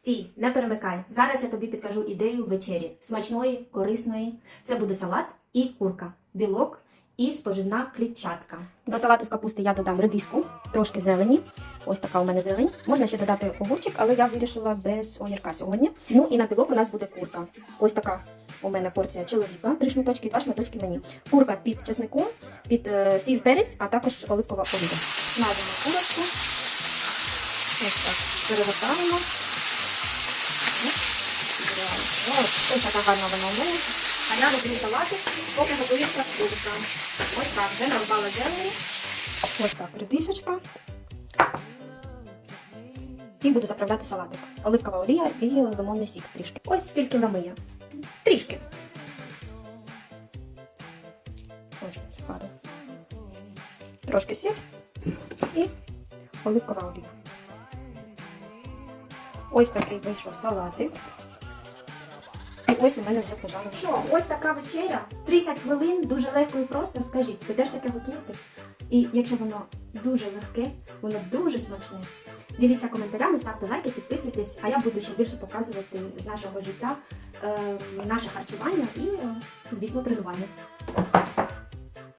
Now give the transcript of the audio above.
Стій, не перемикай. Зараз я тобі підкажу ідею вечері смачної, корисної. Це буде салат і курка, білок і споживна клітчатка. До салату з капусти я додам редиску, трошки зелені. Ось така у мене зелень. Можна ще додати огурчик, але я вирішила без огірка сьогодні. Ну і на білок у нас буде курка. Ось така у мене порція чоловіка, три шматочки, два шматочки мені. Курка під чесником, під е, сіль перець, а також оливкова олія. Смажимо курочку. Ось так перевертаємо. Ось ось така гарна вона мене. А я роблю салатик, поки готується курка. Ось так, вже нарубала зелені. Ось так, редисочка. І буду заправляти салатик. Оливкова олія і лимонний сік трішки. Ось стільки намия. Трішки. Ось пару. Трошки сіль і оливкова олія. Ось такий вийшов салатик. Ось у мене вже пожалуй. Що, ось така вечеря. 30 хвилин, дуже легко і просто. Скажіть, ви теж таке готуєте? І якщо воно дуже легке, воно дуже смачне. Діліться коментарями, ставте лайки, підписуйтесь, а я буду ще більше показувати з нашого життя е, наше харчування і, е, звісно, тренування.